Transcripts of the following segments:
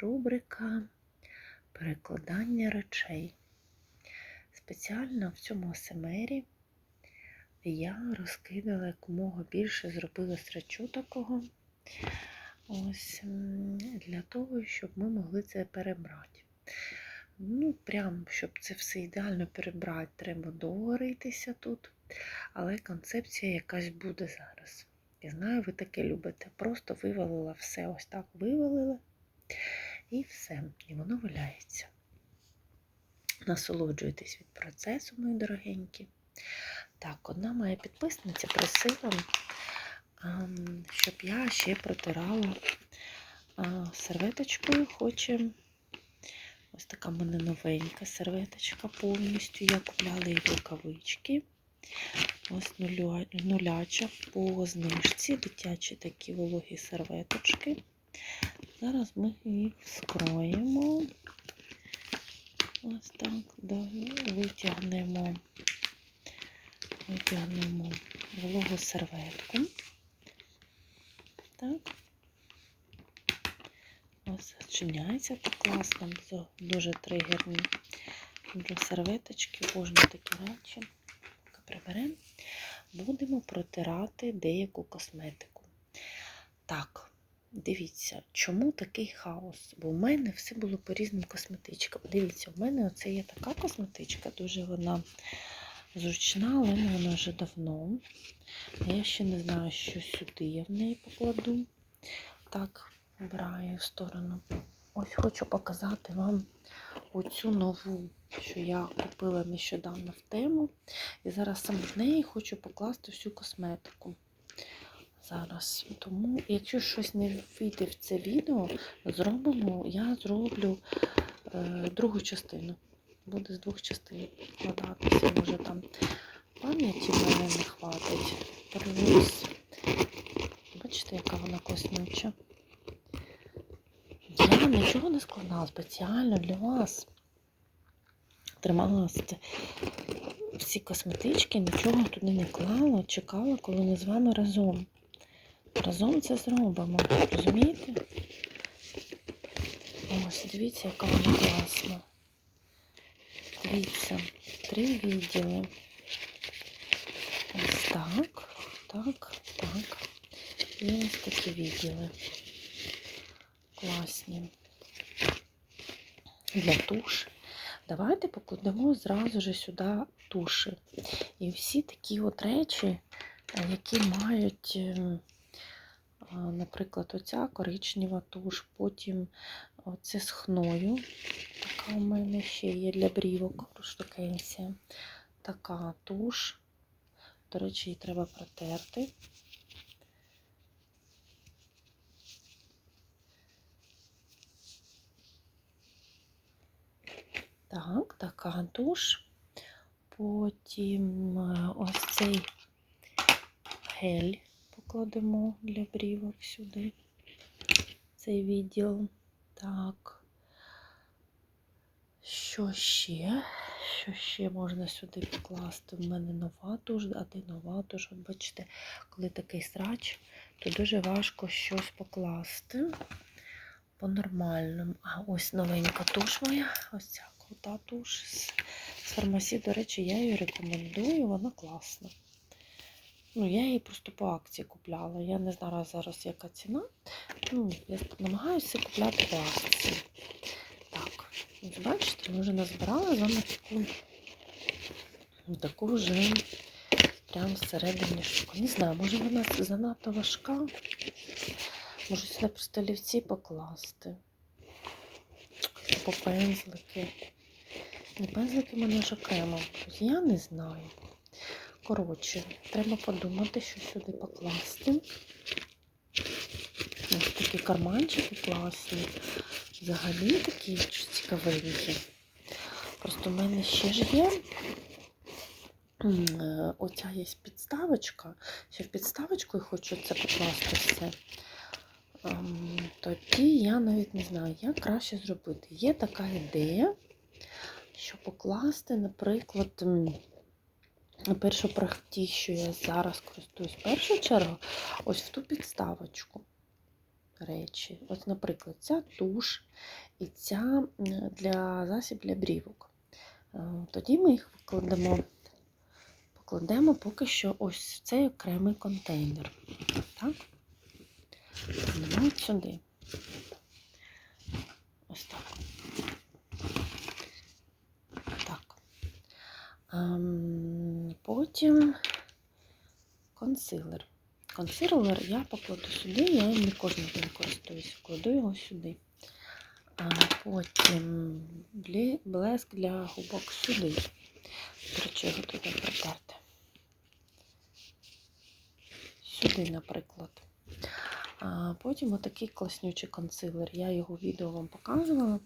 Рубрика перекладання речей. Спеціально в цьому асемері я розкидала якомога більше, зробила срачу такого. Ось для того, щоб ми могли це перебрати. Ну, прям, щоб це все ідеально перебрати, треба договоритися тут. Але концепція якась буде зараз. Я знаю, ви таке любите. Просто вивалила все, ось так вивалила. І все. І воно валяється. Насолоджуйтесь від процесу, мої дорогенькі. Так, одна моя підписниця просила, ем, щоб я ще протирала серветочкою. Хоче. Ось така в мене новенька серветочка повністю. Я купляла її рукавички. Ось нуля, нуляча по знижці, дитячі такі вологі серветочки. Зараз ми їх скроємо. Ось так, да, витягнемо, витягнемо вологу серветку. Так. Ось зчиняється так класно, це дуже тригерні Дуже серветочки, кожні такі речі. Приберемо. Будемо протирати деяку косметику. Так, дивіться, чому такий хаос? Бо в мене все було по різним косметичкам. Дивіться, в мене оце є така косметичка, дуже вона зручна, але вона вже давно. Я ще не знаю, що сюди я в неї покладу. Так, обираю в сторону. Ось хочу показати вам оцю нову, що я купила нещодавно в тему. І зараз саме в неї хочу покласти всю косметику. Зараз. Тому, якщо щось не вийде в це відео, зробимо, я зроблю е, другу частину. Буде з двох частин складатися. Може там пам'яті в мене не хватить. Плюс. Бачите, яка вона коснюча. Я нічого не складала спеціально для вас. Тримала всі косметички, нічого туди не клала, чекала, коли ми з вами разом. Разом це зробимо. Розумієте? Ось, дивіться, яка вона класна. Дивіться, три відділи. Ось так, так, так. І ось такі відділи. Класні. Для туш. Давайте покладемо зразу ж сюди туші. І всі такі от речі, які мають, ем, наприклад, оця коричнева туш, потім оце з хною. Така у мене ще є для брівок штукенція. Така туш. До речі, її треба протерти. Так, така туш. Потім е, ось цей гель покладемо для брівок сюди. Цей відділ. Так. Що ще? Що ще можна сюди покласти? В мене нова туш, а де нова туш? От бачите, коли такий срач, то дуже важко щось покласти по-нормальному. А ось новенька туш моя. Ось ця крута туш з фармасі. До речі, я її рекомендую, вона класна. Ну, я її просто по акції купляла. Я не знаю зараз, яка ціна. Ну, я намагаюся купляти по акції. Так, ось бачите, ми вже назбирали з вами таку, таку вже прям всередині штуку. Не знаю, може вона занадто важка. Можу сюди просто олівці покласти. Або пензлики. Ні, пензлики в мене ж окремо. Я не знаю. Коротше, треба подумати, що сюди покласти. Ось такі карманчики класні. Взагалі такі цікавенькі. Просто в мене ще ж є. е, Оця є підставочка. Ще в підставочку я хочу це покласти все. Ем, Тоді я навіть не знаю, як краще зробити. Є така ідея, що покласти, наприклад, першу прахті, що я зараз користуюсь в першу чергу, ось в ту підставочку. речі. От, наприклад, ця туш і ця для засіб для брівок. Е, Тоді ми їх викладемо, покладемо поки що ось в цей окремий контейнер. Так? От сюди. Ось. Так. Ем, потім консилер. Консилер я покладу сюди, я не кожен день користуюся, кладу його сюди. Потім блеск для губок сюди. До речі, його туди протерти. Сюди, наприклад. Потім отакий класнючий консилер. Я його відео вам показувала.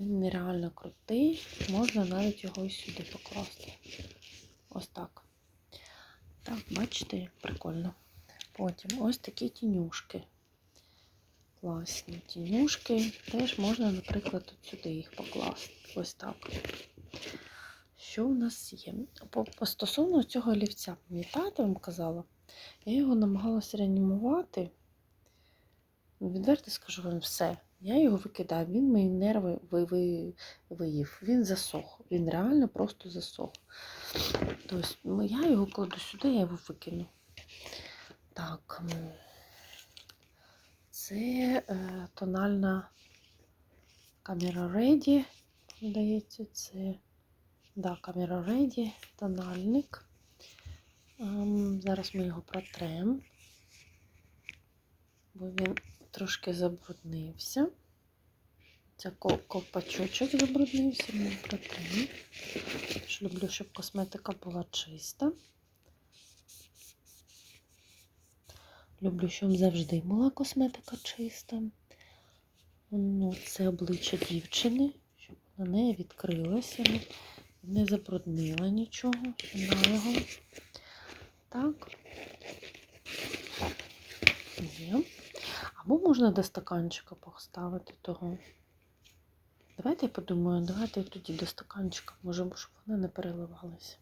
Він нереально крутий. Можна навіть його і сюди покласти. Ось так. Так, бачите, прикольно. Потім ось такі тінюшки. Класні тінюшки. Теж можна, наприклад, от сюди їх покласти. Ось так. Що у нас є? По, стосовно цього олівця, пам'ятаєте, вам казала? Я його намагалася реанімувати. Відверто скажу вам все. Я його викидаю, він мої нерви ви, ви, виїв. Він засох. Він реально просто засох. Тобто ну, я його кладу сюди, я його викину. Так. Це е, тональна камера Ready. Здається, це да, камера Ready, тональник. Ем, зараз ми його протрем, бо він трошки забруднився. Це ко- ковпачочок забруднився, ми протрем. Люблю, щоб косметика була чиста. Люблю, щоб завжди була косметика чиста. Ну, це обличчя дівчини, щоб вона не відкрилася, не- забруднила нічого. На. Так. Є. Або можна до стаканчика поставити того. Давайте я подумаю, давайте тоді до стаканчика, може, щоб вони не переливалися.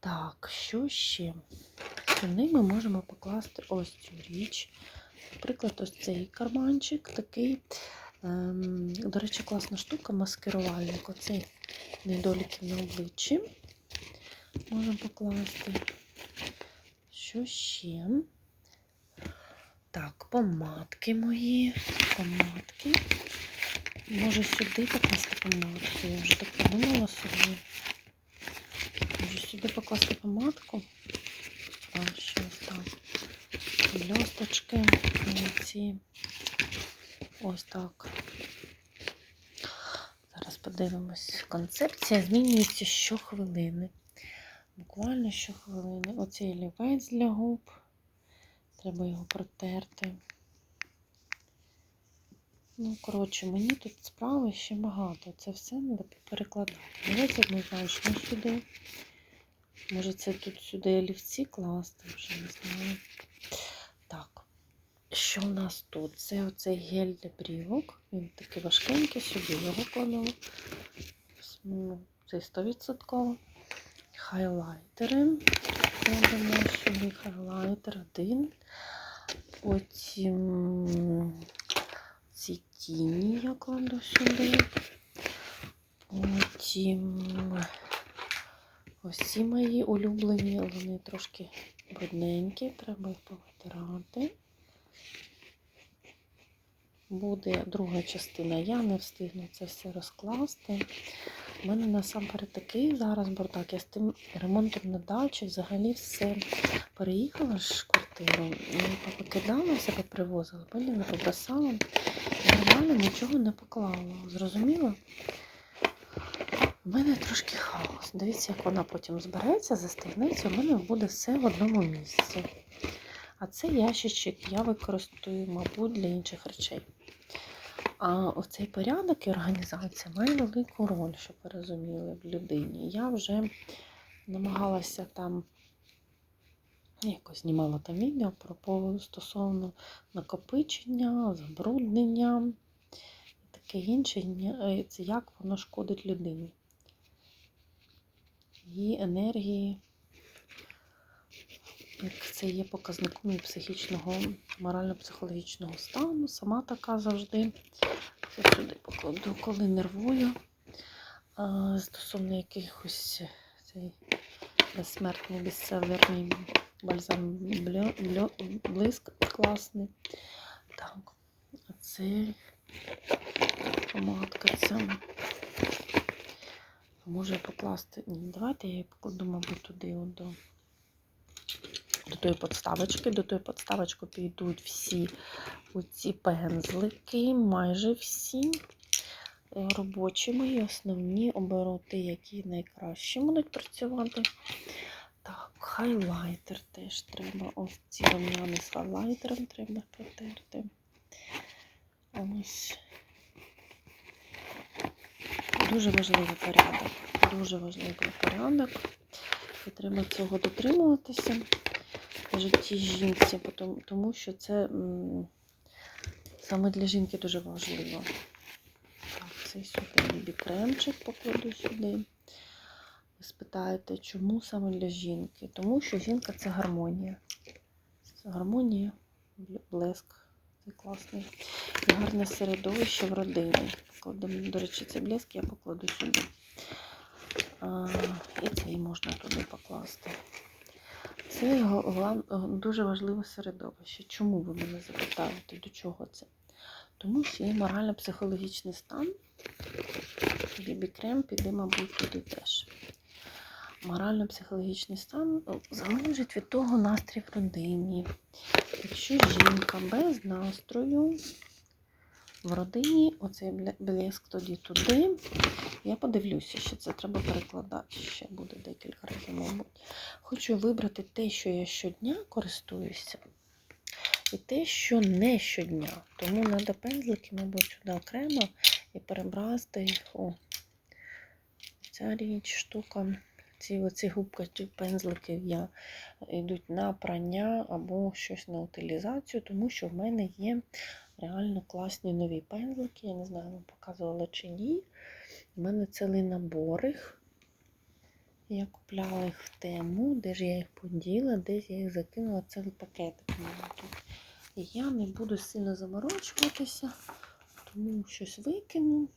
Так, що ще? Сюди ми можемо покласти ось цю річ. Наприклад, ось цей карманчик такий. Ем, до речі, класна штука, маскирувальник. Оцей недоліки на обличчі. Можемо покласти. Що ще? Так, помадки мої. Помадки. Може сюди покласти помадку. Я вже так подумала собі. Може сюди покласти помадку. А, щось там. Бльосточки. і Ці. Ось так. Зараз подивимось. Концепція змінюється щохвилини. Буквально щохвилини. Оцей олівець для губ. Треба його протерти. Ну, коротше, мені тут справи ще багато. Це все треба перекладати. Давайте однозначно сюди. Може, це тут сюди олівці класти, вже не знаю. Так, що у нас тут? Це оцей гель для брівок. Він такий важкенький, сюди його кладемо. Ну, Це 100%. Хайлайтери. Кладемо сюди хайлайтер один. Потім ці тіні я кладу сюди. Потім ось ці мої улюблені, вони трошки брудненькі, треба їх повитирати. Буде друга частина. Я не встигну це все розкласти. У мене насамперед такий зараз бардак. Я з тим ремонтом на дачі взагалі все переїхала ж квартиру. і Повикидала, себе привозила, потім не побросала. Нормально нічого не поклала. Зрозуміло? У мене трошки хаос. Дивіться, як вона потім збереться, застигнеться, у мене буде все в одному місці. А цей ящичок я використовую, мабуть, для інших речей. А оцей порядок і організація має велику роль, щоб ви розуміли, в людині. Я вже намагалася там якось знімала там відео про стосовно накопичення, забруднення і таке інше, е, це як воно шкодить людині. Її енергії як це є показником і психічного, морально-психологічного стану. Сама така завжди. Це сюди покладу, коли нервую. Стосовно якихось цей безсмертний безсеверний бальзам блиск класний. Так, а це помадка ця. Може покласти. Ні, давайте я її покладу, мабуть, туди до, до тої подставочки. До тої подставочки підуть всі оці пензлики, майже всі. Е, Робочі мої, основні, оберу ті, які найкраще будуть працювати. Так, хайлайтер теж треба. Ось ці рум'яни з хайлайтером треба протерти. Ось. Дуже важливий порядок. Дуже важливий порядок. І треба цього дотримуватися житті жінці, тому що це саме для жінки дуже важливо. Так, цей сюди бібі-кремчик покладу сюди. Ви спитаєте, чому саме для жінки? Тому що жінка це гармонія. Це гармонія, блеск. Це класний. І гарне середовище в родині. До речі, цей блеск я покладу сюди. А, і цей можна туди покласти. Це дуже важливе середовище. Чому ви мене запитаєте? До чого це? Тому що є морально-психологічний стан. Бібі-крем піде, мабуть, туди теж. Морально-психологічний стан ну, залежить від того настрій в родині. Якщо жінка без настрою в родині, оцей блеск тоді туди. Я подивлюся, що це треба перекладати. Ще буде декілька разів, мабуть. Хочу вибрати те, що я щодня користуюся, і те, що не щодня. Тому треба пензлики, мабуть, сюди окремо і перебрати. О, ця річ, штука. Ці оці губки пензлики я йдуть на прання або щось на утилізацію, тому що в мене є реально класні нові пензлики. Я не знаю, вам показувала чи ні. У мене цілий набор їх. Я купляла їх в тему, де ж я їх поділа, десь я їх закинула цілий пакетик. І я не буду сильно заморочуватися, тому щось викину.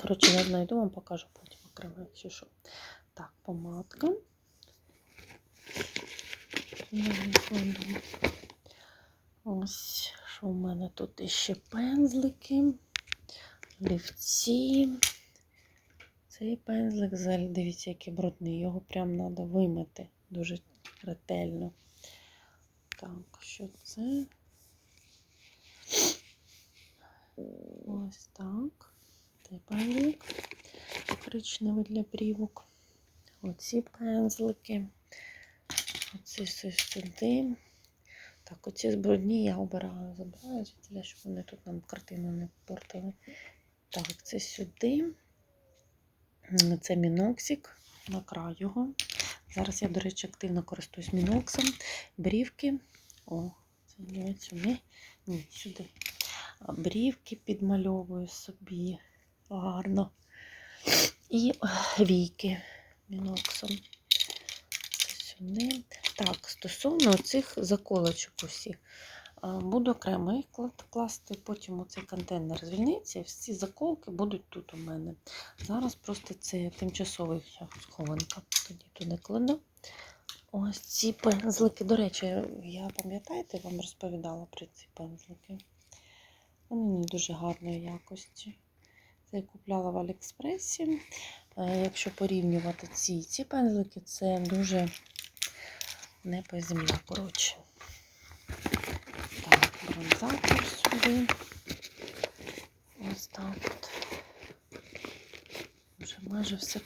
Коротше, я знайду, вам покажу потім окремо, якщо що. Так, помадка. Ось, що в мене тут іще пензлики, олівці. Цей пензлик, взагалі, дивіться, який брудний. Його прям треба вимити дуже ретельно. Так, що це? Ось так. Цей пензлик коричневий для брівок. Оці пензлики. Оці сюди. Так, оці брудні я обираю, забираю звідти, щоб вони тут нам картину не портили. Так, це сюди. Це міноксик на край його. Зараз я, до речі, активно користуюсь міноксом. Брівки. О, це не сюди. Ні, сюди. Брівки підмальовую собі гарно. І війки міноксом. Так, стосовно цих заколочок усіх. Буду окремо їх класти, потім оцей контейнер звільниться, і всі заколки будуть тут у мене. Зараз просто це тимчасовий схованка. Тоді туди кладу. Ось ці пензлики. До речі, я пам'ятаєте, вам розповідала про ці пензлики. Вони не дуже гарної якості. Це я купляла в Аліекспресі. Е, Якщо порівнювати ці ці пензлики, це дуже не по земля, коротше. Так, бронзатор сюди. Ось так от. Вже майже все